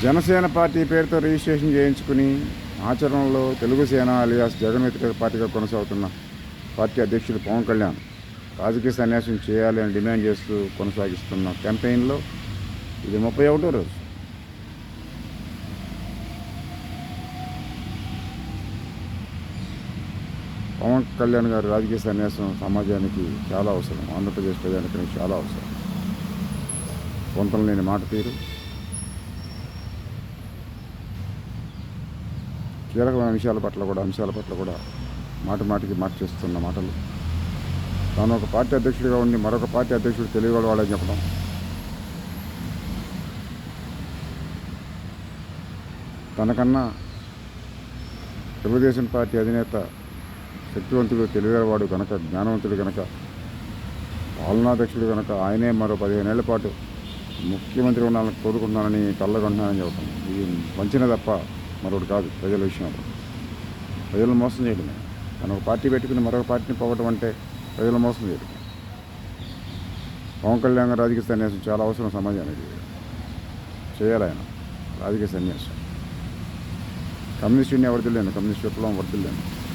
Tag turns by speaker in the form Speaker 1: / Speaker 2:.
Speaker 1: Janasena party పేరుతో registration చేయించుకుని ఆచరణలో తెలుగు సేన అలియాస్ జగన్ వ్యతిరేక పార్టీగా కొనసాగుతున్న పార్టీ అధ్యక్షుడు పవన్ కళ్యాణ్ రాజకీయ సన్యాసం చేయాలి అని డిమాండ్ చేస్తూ కొనసాగిస్తున్న క్యాంపెయిన్లో ఇది ముప్పై ఒకటో రోజు. పవన్ కళ్యాణ్ గారు రాజకీయ సన్యాసం సమాజానికి చాలా అవసరం ఆంధ్రప్రదేశ్ ప్రజానికి చాలా అవసరం. పొంతం లేని మాట తీరు. కీలకమైన విషయాల పట్ల కూడా అంశాల పట్ల కూడా మాటి మాటికి మార్చేస్తున్న మాటలు. తాను ఒక పార్టీ అధ్యక్షుడిగా ఉండి మరొక పార్టీ అధ్యక్షుడు తెలియగల వాడని చెప్పడం. తనకన్నా తెలుగుదేశం పార్టీ అధినేత శక్తివంతుడు తెలియగలవాడు కనుక జ్ఞానవంతుడు కనుక పాలనాధ్యక్షుడు కనుక ఆయనే మరో పదిహేనేళ్ళ పాటు ముఖ్యమంత్రి ఉండాలని కోరుకుంటున్నానని కళ్ళగొంటున్నానని చెబుతాం ఇది వంచిన తప్ప మరొకటి కాదు ప్రజల విషయంలో ప్రజలను మోసం చేయడమే తన ఒక పార్టీ పెట్టుకుని మరొక పార్టీని పోవడం అంటే ప్రజలను మోసం చేయడం పవన్ కళ్యాణ్ రాజకీయ సన్యాసం చాలా అవసరం సమాజానికి. చేయాలి ఆయన. రాజకీయ సన్యాసం. కమ్యూనిస్ట్ ఇండియా వర్దిలేను కమ్యూనిస్ట్ విప్లవం వర్దిలేను